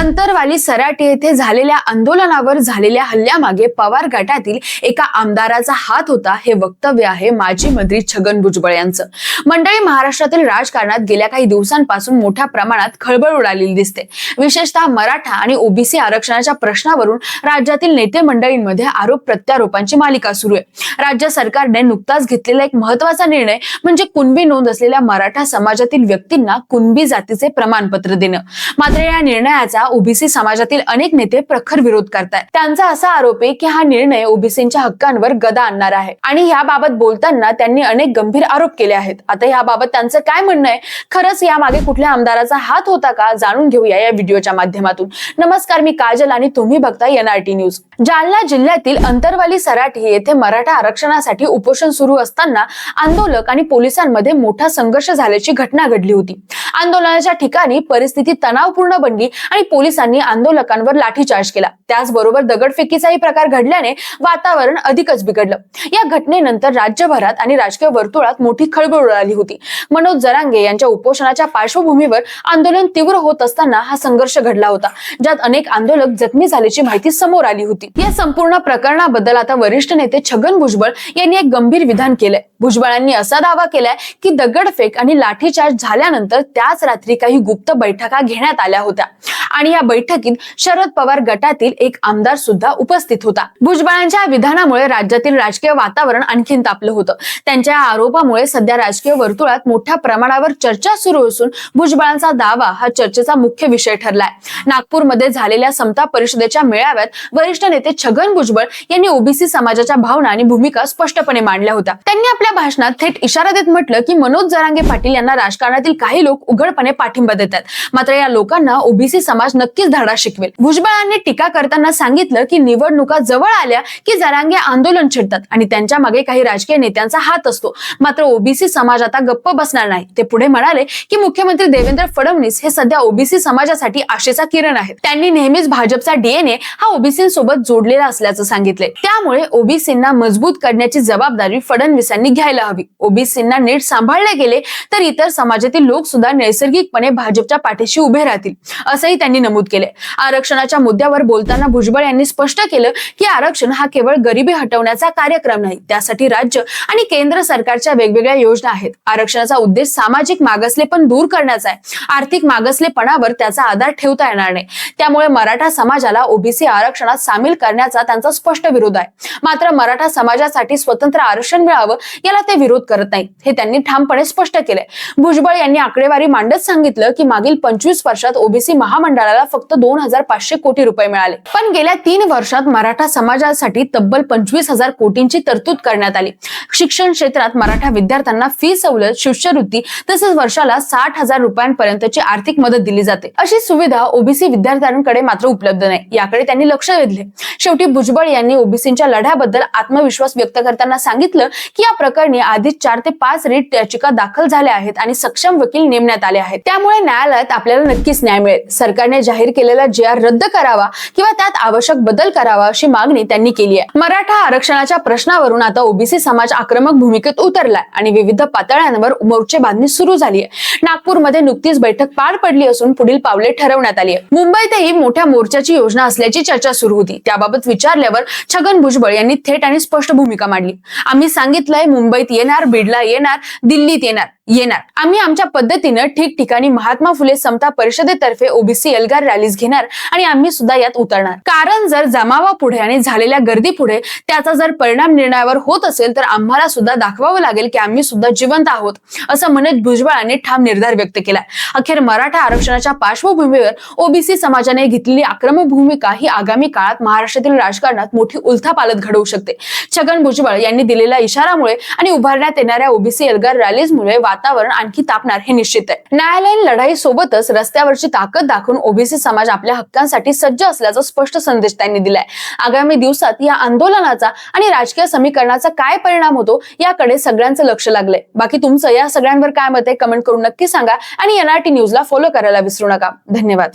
अंतरवाली सराटी येथे झालेल्या आंदोलनावर झालेल्या हल्ल्यामागे पवार गटातील एका आमदाराचा हात होता हे वक्तव्य आहे माजी मंत्री छगन भुजबळ यांचं. मंडळी महाराष्ट्रातील राजकारणात गेल्या काही दिवसांपासून मोठ्या प्रमाणात खळबळ उडालेली दिसते. विशेषतः मराठा आणि ओबीसी आरक्षणाच्या प्रश्नावरून राज्यातील नेते मंडळींमध्ये आरोप प्रत्यारोपांची मालिका सुरू आहे. राज्य सरकारने नुकताच घेतलेला एक महत्त्वाचा निर्णय म्हणजे कुणबी नोंद असलेल्या मराठा समाजातील व्यक्तींना कुणबी जातीचे प्रमाणपत्र देणं. मात्र या निर्णयाचा ओबीसी समाजातील अनेक नेते प्रखर विरोध करतात त्यांचा असा आरोप आहे की हा निर्णय ओबीसींच्या हक्कांवर गदा आणणार आहे. आणि याबाबत बोलताना त्यांनी अनेक गंभीर आरोप केले आहेत. आता याबाबत त्यांचं काय म्हणणं आहे? खरंच यामागे कुठल्या आमदाराचा हात होता का? जाणून घेऊया या व्हिडिओच्या माध्यमातून. नमस्कार मी काजल आणि तुम्ही बघता एनआरटी न्यूज. जालना जिल्ह्यातील अंतरवाली सराठी येथे मराठा आरक्षणासाठी उपोषण सुरू असताना आंदोलक आणि पोलिसांमध्ये मोठा संघर्ष झाल्याची घटना घडली होती. आंदोलनाच्या ठिकाणी परिस्थिती तणावपूर्ण बनली आणि पोलिसांनी आंदोलकांवर लाठीचार्ज केला. त्याचबरोबर दगडफेकीचाही प्रकार घडल्याने वातावरण अधिकच बिघडलं. या घटनेनंतर राज्यभरात आणि राजकीय वर्तुळात मोठी खळबळ उडाली होती. मनोज जरांगे यांच्या उपोषणाच्या पार्श्वभूमीवर आंदोलन तीव्र होत असताना हा संघर्ष घडला होता. ज्यात अनेक आंदोलक जखमी झाल्याची माहिती समोर आली होती. या संपूर्ण प्रकरणाबद्दल आता वरिष्ठ नेते छगन भुजबळ यांनी एक गंभीर विधान केलंय. भुजबळांनी असा दावा केलाय की दगडफेक आणि लाठीचार्ज झाल्यानंतर त्याच रात्री काही गुप्त बैठका घेण्यात आल्या होत्या. आणि या बैठकीत शरद पवार गटातील एक आमदार सुद्धा उपस्थित होता. भुजबळांच्या विधानामुळे राज्यातील राजकीय वातावरण आणखीन तापलं होतं. त्यांच्या आरोपामुळे सध्या राजकीय वर्तुळात मोठ्या प्रमाणावर चर्चा सुरू असून भुजबळांचा दावा हा चर्चेचा मुख्य विषय ठरलाय. नागपूरमध्ये झालेल्या समता परिषदेच्या मेळाव्यात वरिष्ठ नेते छगन भुजबळ यांनी ओबीसी समाजाच्या भावना आणि भूमिका स्पष्टपणे मांडल्या होत्या. त्यांनी आपल्या भाषणात थेट इशारा देत म्हटलं की मनोज जरांगे पाटील यांना राजकारणातील काही लोक उघडपणे पाठिंबा देतात. मात्र या लोकांना ओबीसी समाज नक्कीच धडा शिकवेल. भुजबळांनी टीका करताना सांगितलं की निवडणुका जवळ आल्या की जरांगे आंदोलन छेडतात आणि त्यांच्या मागे काही राजकीय नेत्यांचा हात असतो. मात्र ओबीसी समाज आता गप्प बसणार नाही. ते पुढे म्हणाले की मुख्यमंत्री देवेंद्र फडणवीस हे सध्या ओबीसी समाजासाठी आशेचा किरण आहेत. त्यांनी नेहमीच भाजपचा डीएनए हा ओबीसी सोबत जोडलेला असल्याचं सांगितले त्यामुळे ओबीसींना मजबूत करण्याची जबाबदारी फडणवीसांनी घ्यायला हवी. ओबीसींना नीट सांभाळले गेले तर इतर समाजातील लोक सुद्धा नैसर्गिकपणे भाजपच्या पाठीशी उभे राहतील. असंही त्यांनी नमूद केले. आरक्षणाच्या मुद्द्यावर बोलताना भुजबळ यांनी स्पष्ट केलं की आरक्षण हा केवळ गरिबी हटवण्याचा कार्यक्रम नाही त्यासाठी राज्य आणि केंद्र सरकारच्या वेगवेगळ्या योजना आहेत. आरक्षणाचा उद्देश सामाजिक मागासलेपण दूर करण्याचा आहे. आर्थिक मागासलेपणावर त्याचा आधार ठेवता येणार नाही. त्यामुळे मराठा समाजाला ओबीसी आरक्षणात सामील करण्याचा त्यांचा स्पष्ट विरोध आहे. मात्र मराठा समाजासाठी स्वतंत्र आरक्षण मिळावं याला ते विरोध करत नाही हे त्यांनी ठामपणे स्पष्ट केले भुजबळ यांनी आकडेवारी मांडत सांगितलं की मागील पंचवीस वर्षात ओबीसी महामंडळ मंडळाला फक्त दोन हजार पाचशे कोटी रुपये मिळाले. पण गेल्या तीन वर्षात मराठा समाजासाठी तब्बल पंचवीस हजार कोटींची तरतूद करण्यात आली. शिक्षण क्षेत्रात मराठा विद्यार्थ्यांना फी सवलत शिष्यवृत्ती तसेच वर्षाला साठ हजार रुपयांपर्यंतची आर्थिक मदत दिली जाते. अशी सुविधा ओबीसी विद्यार्थ्यांकडे मात्र उपलब्ध नाही. याकडे त्यांनी लक्ष वेधले. शेवटी भुजबळ यांनी ओबीसींच्या लढ्याबद्दल आत्मविश्वास व्यक्त करताना सांगितलं की या प्रकरणी आधीच चार ते पाच रीट याचिका दाखल झाल्या आहेत आणि सक्षम वकील नेमण्यात आले आहेत. त्यामुळे न्यायालयात आपल्याला नक्कीच न्याय मिळेल. सरकार सरकारने जाहीर केलेला जे आर रद्द करावा किंवा त्यात आवश्यक बदल करावा अशी मागणी त्यांनी केली आहे. मराठा आरक्षणाच्या प्रश्नावरून आता ओबीसी समाज आक्रमक भूमिकेत उतरलाय आणि विविध पातळ्यांवर मोर्चे बांधणी सुरू झाली आहे. नागपूरमध्ये नुकतीच बैठक पार पडली असून पुढील पावले ठरवण्यात आली आहे मुंबईतही मोठ्या मोर्चाची योजना असल्याची चर्चा सुरू होती. त्याबाबत विचारल्यावर छगन भुजबळ यांनी थेट आणि स्पष्ट भूमिका मांडली. आम्ही सांगितलंय मुंबईत येणार बिडला येणार दिल्लीत येणार. येणार. आम्ही आमच्या पद्धतीनं ठिकठिकाणी महात्मा फुले समता परिषदेतर्फे ओबीसी एल्गार रॅलीज घेणार आणि आम्ही सुद्धा यात उतरणार. कारण जर जमावा पुढे आणि झालेल्या गर्दी पुढे त्याचा जर परिणाम निर्णयावर होत असेल तर आम्हाला सुद्धा दाखवावं लागेल की आम्ही सुद्धा जिवंत आहोत असं म्हणत भुजबळांनी ठाम निर्धार व्यक्त केला अखेर मराठा आरक्षणाच्या पार्श्वभूमीवर ओबीसी समाजाने घेतलेली आक्रमक भूमिका ही आगामी काळात महाराष्ट्रातील राजकारणात मोठी उलथापालत घडवू शकते. छगन भुजबळ यांनी दिलेल्या इशारामुळे आणि उभारण्यात येणाऱ्या ओबीसी एल्गार रॅलीजमुळे वातावरण आणखी तापणार हे निश्चित आहे. न्यायालयीन लढाई सोबतच रस्त्यावरची ताकद दाखवून ओबीसी समाज आपल्या हक्कांसाठी सज्ज असल्याचा स्पष्ट संदेश त्यांनी दिलाय. आगामी दिवसात या आंदोलनाचा आणि राजकीय समीकरणाचा काय परिणाम होतो याकडे सगळ्यांचं लक्ष लागलंय. बाकी तुमचं या सगळ्यांवर काय मत आहे कमेंट करून नक्की सांगा आणि एनआरटी न्यूजला फॉलो करायला विसरू नका. धन्यवाद.